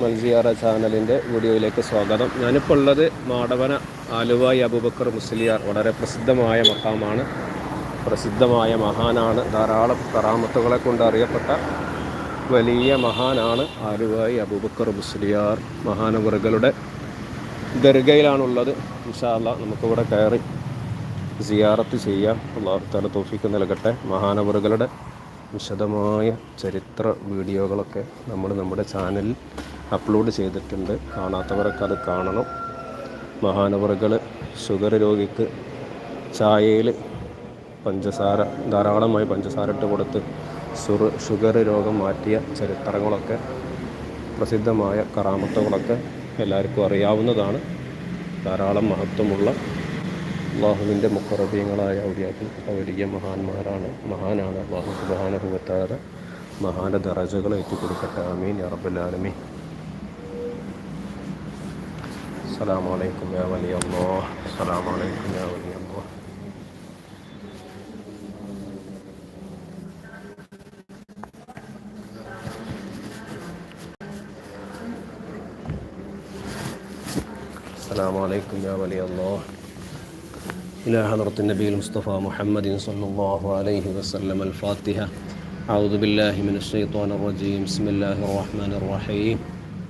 മൽസിയാറ ചാനലിന്റെ വീഡിയോയിലേക്ക് സ്വാഗതം. ഞാനിപ്പോൾ ഉള്ളത് മാടവന ആലുവായി അബൂബക്കർ മുസ്ലിയാർ വളരെ പ്രസിദ്ധമായ മക്കാമാണ് പ്രസിദ്ധമായ മഹാനാണ്. ധാരാളം കറാമത്തുകളെ കൊണ്ട് അറിയപ്പെട്ട വലിയ മഹാനാണ് ആലുവായി അബൂബക്കർ മുസ്ലിയാർ. മഹാനവറുകളുടെ ദർഗയിലാണുള്ളത്. ഇൻഷാല്ല നമുക്കിവിടെ കയറി സിയാറത്ത് ചെയ്യാം. അള്ളാഹു താല തോഫിക്ക് നൽകട്ടെ. മഹാനവറുകളുടെ വിശദമായ ചരിത്ര വീഡിയോകളൊക്കെ നമ്മൾ നമ്മുടെ ചാനലിൽ അപ്ലോഡ് ചെയ്തിട്ടുണ്ട്. കാണാത്തവരൊക്കെ അത് കാണണം. മഹാനവറുകൾ ഷുഗർ രോഗിക്ക് ചായയിൽ പഞ്ചസാര ധാരാളമായി പഞ്ചസാര ഇട്ട് കൊടുത്ത് സുർ ഷുഗർ രോഗം മാറ്റിയ ചരിത്രങ്ങളൊക്കെ പ്രസിദ്ധമായ കറാമത്തുകളൊക്കെ എല്ലാവർക്കും അറിയാവുന്നതാണ്. ധാരാളം മഹത്വമുള്ള അള്ളാഹുവിന്റെ മുഖറബീങ്ങളായ ഔലിയാക്കൽപ്പെട്ട വലിയ മഹാന്മാരാണ് മഹാനാണ് അള്ളാഹു സുബാനുഭവത്താറ് മഹാന ദറജകൾ എത്തിക്കൊടുക്കട്ടെ ആമീൻ. അറബുലാലമീൻ السلام عليكم يا ولي الله. السلام عليكم يا ولي الله. السلام عليكم يا ولي الله. إلى حضرة النبي المصطفى محمد صلى الله عليه وسلم. الفاتحة. أعوذ بالله من الشيطان الرجيم. بسم الله الرحمن الرحيم.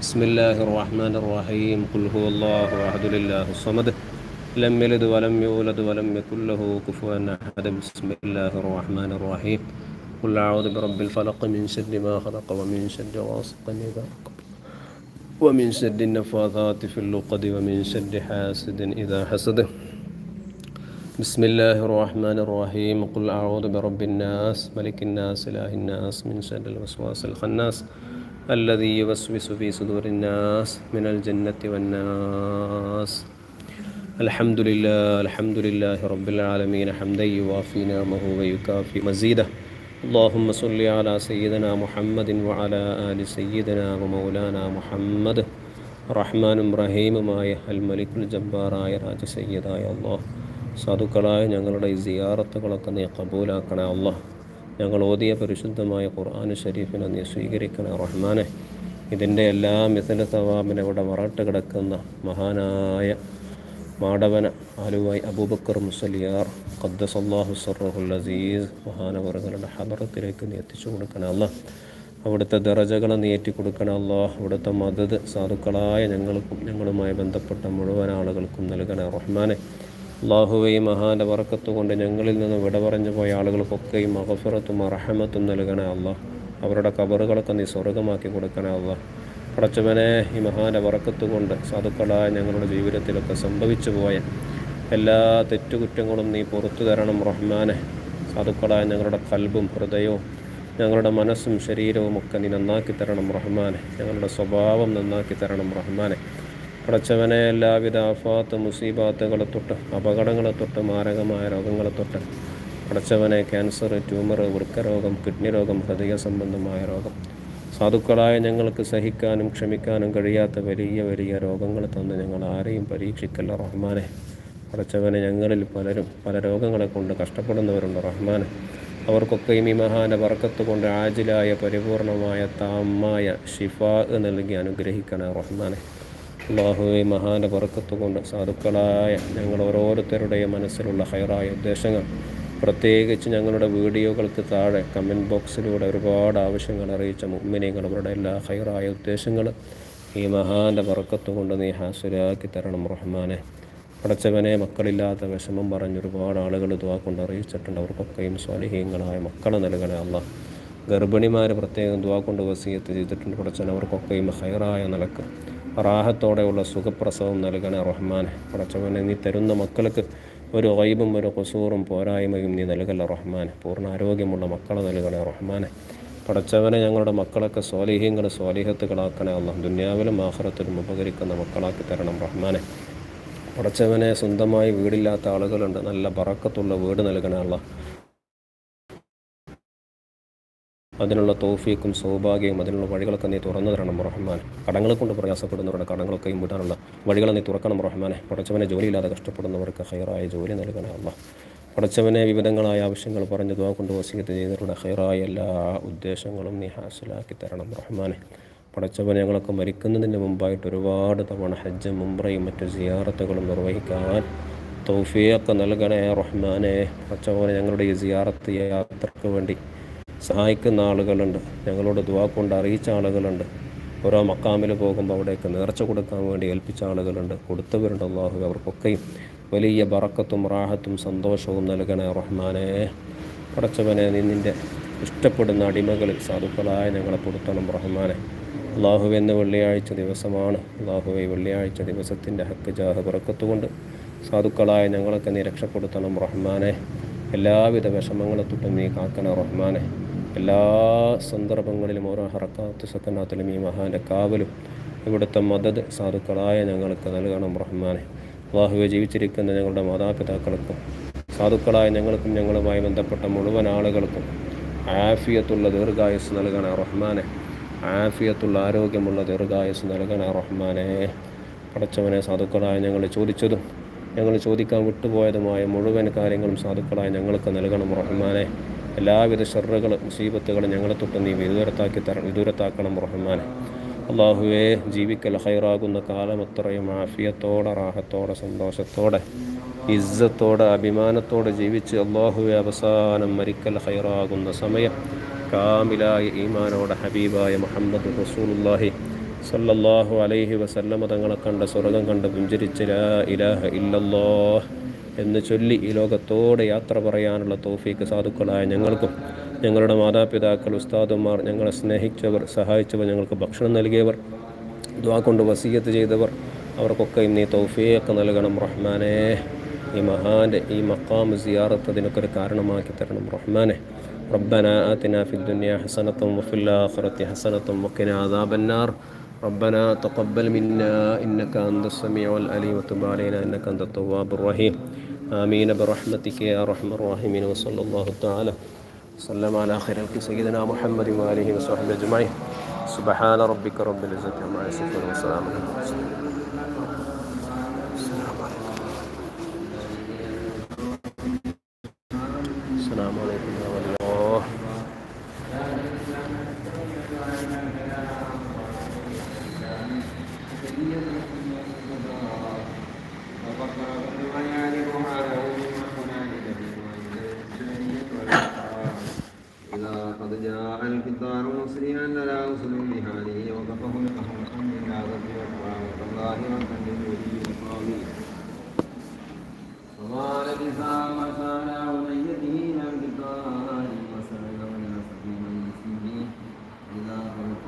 بسم الله الرحمن الرحيم. قل هو الله أحد لله الصمد. لم يلد ولم يولد ولم يكن له كفوا أحد. بسم الله الرحمن الرحيم. قل أعوذ برب الفلق من شر ما خلق ومن شر غاسق إذا ومن شر النفاثات في اللقد ومن شر حاسد إذا حسد. بسم الله الرحمن الرحيم. قل أعوذ برب الناس ملك الناس إله الناس من شر الوسواس الخناس. الذي يوسوس في صدور الناس من الجنة والناس الحمد لله الحمد لله رب العالمين حمدا يوافي نعمه ويكافي مزيده اللهم صل على سيدنا محمد وعلى آل سيدنا ومولانا محمد റഹ്മാനും റഹീമുമായ അൽ മലിക്കുൽ ജബ്ബാറായ രാജ സയ്യദായ അള്ളാഹ് സാധുക്കളായ ഞങ്ങളുടെ ഈ സിയാറത്തുകളൊക്കെ നീ കബൂലാക്കണേ അള്ളാഹ് ഞങ്ങൾ ഓതിയ പരിശുദ്ധമായ ഖുർആാനു ഷരീഫിനെ നീ സ്വീകരിക്കണേ റഹ്മാനെ. ഇതിന്റെ എല്ലാ മിസല സവാബിനെ ഇവിടെ മറട്ട് കിടക്കുന്ന മഹാനായ മാടവന ആലുവായി അബൂബക്കർ മുസലിയാർ ഖദ്ദസല്ലാഹു സറുഹുൽ അസീസ് മഹാനവറുകളുടെ ഹബറത്തിലേക്ക് നീ എത്തിച്ചു കൊടുക്കണേ അല്ല. അവിടുത്തെ ദറജകളെ നീ ഏറ്റി കൊടുക്കണേ അല്ല. അവിടുത്തെ മദത് സാധുക്കളായ ഞങ്ങൾക്കും ഞങ്ങളുമായി ബന്ധപ്പെട്ട മുഴുവൻ ആളുകൾക്കും നൽകണേ റഹ്മാനെ. അള്ളാഹുവെയും മഹാന്റെ വറക്കത്ത് കൊണ്ട് ഞങ്ങളിൽ നിന്ന് വിട പറഞ്ഞു പോയ ആളുകൾക്കൊക്കെയും അഹസുറത്തും അറഹമത്തും നൽകണേ അല്ല അവരുടെ കബറുകളൊക്കെ നീ സ്വർഗമാക്കി കൊടുക്കണേ അല്ല പടച്ചവനെ ഈ മഹാന്റെ വറക്കത്ത് കൊണ്ട് സാധുക്കളായ ഞങ്ങളുടെ ജീവിതത്തിലൊക്കെ സംഭവിച്ചു പോയ എല്ലാ തെറ്റുകുറ്റങ്ങളും നീ പുറത്തു തരണം റഹ്മാനെ. സാധുക്കളായ ഞങ്ങളുടെ കൽബും ഹൃദയവും ഞങ്ങളുടെ മനസ്സും ശരീരവും ഒക്കെ നീ നന്നാക്കി തരണം റഹ്മാനെ. ഞങ്ങളുടെ സ്വഭാവം നന്നാക്കി തരണം റഹ്മാനെ. പടച്ചവനെ എല്ലാവിധ ആഫാത്ത് മുസീബാത്തുകളെ തൊട്ട് അപകടങ്ങളെ തൊട്ട് മാരകമായ രോഗങ്ങളെ തൊട്ട് പടച്ചവനെ ക്യാൻസർ ട്യൂമർ വൃക്കരോഗം കിഡ്നി രോഗം ഹൃദയ സംബന്ധമായ രോഗം. സാധുക്കളായ ഞങ്ങൾക്ക് സഹിക്കാനും ക്ഷമിക്കാനും കഴിയാത്ത വലിയ വലിയ രോഗങ്ങൾ തന്ന് ഞങ്ങൾ ആരെയും പരീക്ഷിക്കല്ല റഹ്മാനെ. പടച്ചവനെ ഞങ്ങളിൽ പലരും പല രോഗങ്ങളെ കൊണ്ട് കഷ്ടപ്പെടുന്നവരുണ്ട് റഹ്മാനെ. അവർക്കൊക്കെയും ഈ മഹാന വർക്കത്ത് കൊണ്ട് ആജിലായ പരിപൂർണമായ താമായ ഷിഫാ നൽകി അനുഗ്രഹിക്കണേ റഹ്മാനെ. അള്ളാഹുവെ മഹാന വർക്കത്ത് കൊണ്ട് സാധുക്കളായ ഞങ്ങൾ ഓരോരുത്തരുടെയും മനസ്സിലുള്ള ഹൈറായ ഉദ്ദേശങ്ങൾ പ്രത്യേകിച്ച് ഞങ്ങളുടെ വീഡിയോകൾക്ക് താഴെ കമന്റ് ബോക്സിലൂടെ ഒരുപാട് ആവശ്യങ്ങൾ അറിയിച്ച മുമ്മിനികൾ അവരുടെ എല്ലാ ഹൈറായ ഉദ്ദേശങ്ങൾ ഈ മഹാന്റെ വർക്കത്ത് കൊണ്ട് നീ ഹാസുരാക്കി തരണം റഹ്മാനെ. പടച്ചവനെ മക്കളില്ലാത്ത വിഷമം പറഞ്ഞ് ഒരുപാട് ആളുകൾ ഇതുവാ കൊണ്ട് അറിയിച്ചിട്ടുണ്ട്. അവർക്കൊക്കെയും സ്വാലിഹീങ്ങളായ മക്കളെ നൽകണേ അല്ല ഗർഭിണിമാർ പ്രത്യേകം ദുവാ കൊണ്ട് വസീയത്ത് ചെയ്തിട്ടുണ്ട്. പടച്ചവൻ അവർക്കൊക്കെയും ഹൈറായ നിലയ്ക്ക് റാഹത്തോടെയുള്ള സുഖപ്രസവം നൽകണേ റഹ്മാനെ. പടച്ചവനെ നീ തരുന്ന മക്കൾക്ക് ഒരു വൈബും ഒരു കുസൂറും പോരായ്മയും നീ നൽകല്ല റഹ്മാൻ പൂർണ ആരോഗ്യമുള്ള മക്കളെ നൽകണേ റഹ്മാനെ. പടച്ചവനെ ഞങ്ങളുടെ മക്കളൊക്കെ സ്വാലിഹ്യങ്ങൾ സ്വാലിഹത്തുകളാക്കണേ അല്ല ദുന്യാവിലും ആഹ്റത്തിലും ഉപകരിക്കുന്ന മക്കളാക്കി തരണം റഹ്മാനെ. പടച്ചവനെ സ്വന്തമായി വീടില്ലാത്ത ആളുകളുണ്ട്. നല്ല പറക്കത്തുള്ള വീട് നൽകണേ അല്ല അതിനുള്ള തോഫീക്കും സൗഭാഗ്യവും അതിനുള്ള വഴികളൊക്കെ നീ തുറന്നു തരണം റഹ്മാൻ. കടങ്ങളെ കൊണ്ട് പ്രയാസപ്പെടുന്നവരുടെ കടങ്ങളൊക്കെയും വിടാനുള്ള വഴികളെ നീ തുറക്കണം റഹ്മാനെ. പടച്ചവനെ ജോലിയില്ലാതെ കഷ്ടപ്പെടുന്നവർക്ക് ഹൈറായ ജോലി നൽകണേ അല്ല പടച്ചവനെ വിവിധങ്ങളായ ആവശ്യങ്ങൾ പറഞ്ഞ് ദുവാ കൊണ്ട് വസീയത്ത് ചെയ്തവരുടെ ഹൈറായ എല്ലാ ഉദ്ദേശങ്ങളും നീ ഹാസിലാക്കി തരണം റഹ്മാനെ. പടച്ചവൻ ഞങ്ങളൊക്കെ മരിക്കുന്നതിന് മുമ്പായിട്ട് ഒരുപാട് തവണ ഹജ്ജും മുംബ്രയും മറ്റു സിയാറത്തുകളും നിർവഹിക്കാൻ തൗഫിയൊക്കെ നൽകണേ റഹ്മാനെ. പടച്ചവനെ ഞങ്ങളുടെ ഈ സിയാറത്ത് യാത്രയ്ക്ക് വേണ്ടി സഹായിക്കുന്ന ആളുകളുണ്ട്. ഞങ്ങളോട് ദുവാ കൊണ്ട് അറിയിച്ച ആളുകളുണ്ട്. ഓരോ മക്കാമിൽ പോകുമ്പോൾ അവിടേക്ക് നേർച്ച കൊടുക്കാൻ വേണ്ടി ഏൽപ്പിച്ച ആളുകളുണ്ട്. കൊടുത്തവരുണ്ട് അള്ളാഹു അവർക്കൊക്കെയും. വലിയ ബറക്കത്തും റാഹത്തും സന്തോഷവും നൽകണേ റഹ്മാനെ. പടച്ചവനെ നിന്നിന്റെ നിന്റെ ഇഷ്ടപ്പെടുന്ന അടിമകളിൽ സാധുക്കളായ ഞങ്ങളെ പൊടുത്തണം റഹ്മാനെ. അള്ളാഹു എന്ന വെള്ളിയാഴ്ച ദിവസമാണ്. അള്ളാഹുവെ വെള്ളിയാഴ്ച ദിവസത്തിന്റെ ഹക്ക് ജാഹ് പിറക്കത്തുകൊണ്ട് സാധുക്കളായ ഞങ്ങളൊക്കെ നീ രക്ഷപ്പെടുത്തണം റഹ്മാനെ. എല്ലാവിധ വിഷമങ്ങളെ തൊട്ടും നീ കാക്കണം റഹ്മാനെ. എല്ലാ സന്ദർഭങ്ങളിലും ഓരോ ഹറക്കാത്ത് സക്കനാത്തിലും ഈ മഹാന്റെ കാവലും ഇവിടുത്തെ മദത് സാധുക്കളായ ഞങ്ങൾക്ക് നൽകണം റഹ്മാനെ. അള്ളാഹുവെ ജീവിച്ചിരിക്കുന്ന ഞങ്ങളുടെ മാതാപിതാക്കൾക്കും സാധുക്കളായ ഞങ്ങൾക്കും ഞങ്ങളുമായി ബന്ധപ്പെട്ട മുഴുവൻ ആളുകൾക്കും ആഫിയത്തുള്ള ദീർഘായുസ് നൽകണ റഹ്മാനെ. ആഫിയത്തുള്ള ആരോഗ്യമുള്ള ദീർഘായുസ് നൽകണ റഹ്മാനെ. പടച്ചവനെ സാധുക്കളായ ഞങ്ങൾ ചോദിച്ചതും ഞങ്ങൾ ചോദിക്കാൻ വിട്ടുപോയതുമായ മുഴുവൻ കാര്യങ്ങളും സാധുക്കളായ ഞങ്ങൾക്ക് നൽകണം റഹ്മാനെ. എല്ലാവിധ ഷെറുകൾ മുസീബത്തുകൾ ഞങ്ങളെ തൊട്ട് നീ വിദൂരത്താക്കി തരണം വിദൂരത്താക്കണം റഹ്മാനെ. അള്ളാഹുവെ ജീവിക്കൽ ഹൈറാകുന്ന കാലം അത്രയും ആഫിയത്തോടെ റാഹത്തോടെ സന്തോഷത്തോടെ ഇസ്സത്തോടെ അഭിമാനത്തോടെ ജീവിച്ച് അള്ളാഹുവെ അവസാനം മരിക്കൽ ഹൈറാകുന്ന സമയം കാമിലായ ഈമാനോടെ ഹബീബായ മുഹമ്മദ് റസൂലുല്ലാഹി സല്ലല്ലാഹു അലൈഹി വസല്ലമ തങ്ങളെ കണ്ട സ്വർഗം കണ്ട് പുഞ്ചരിച്ച് ലാ ഇലാഹ ഇല്ലല്ലാഹ് എന്ന് ചൊല്ലി ഈ ലോകത്തോടെ യാത്ര പറയാനുള്ള തോഫീക്ക് സാധുക്കളായ ഞങ്ങൾക്കും ഞങ്ങളുടെ മാതാപിതാക്കൾ ഉസ്താദുമാർ ഞങ്ങളെ സ്നേഹിച്ചവർ സഹായിച്ചവർ ഞങ്ങൾക്ക് ഭക്ഷണം നൽകിയവർ ദ്വാ കൊണ്ട് വസീയത്ത് ചെയ്തവർ അവർക്കൊക്കെയും നീ തൗഫീഖ് നൽകണം റഹ്മാനെ ഈ മഹാൻ്റെ ഈ മക്കാം സിയാറത്ത് അതിനൊക്കെ ഒരു കാരണമാക്കി തരണം റഹ്മാനെ ربنا آتنا في الدنيا حسنة وفي الآخرة حسنة وقنا عذاب النار ربنا تقبل منا إنك أنت السميع العليم وتب علينا إنك أنت التواب الرحيم آمين. برحمتك يا أرحم الراحمين. وصلى الله تعالى وسلم على خير خلق سيدنا محمد وآله وصحبه أجمعين. سبحان ربك رب العزة عما يصفون وسلام على السلام عليكم. الله. جاء الكتاب مسرعا لا أرسل بحاله وكفه القهر من العذاب وكرامة الله وكان للولي القوي فقال بها مكان أوليته إلى الكتاب وسأله ناس من المسلمين إذا خلق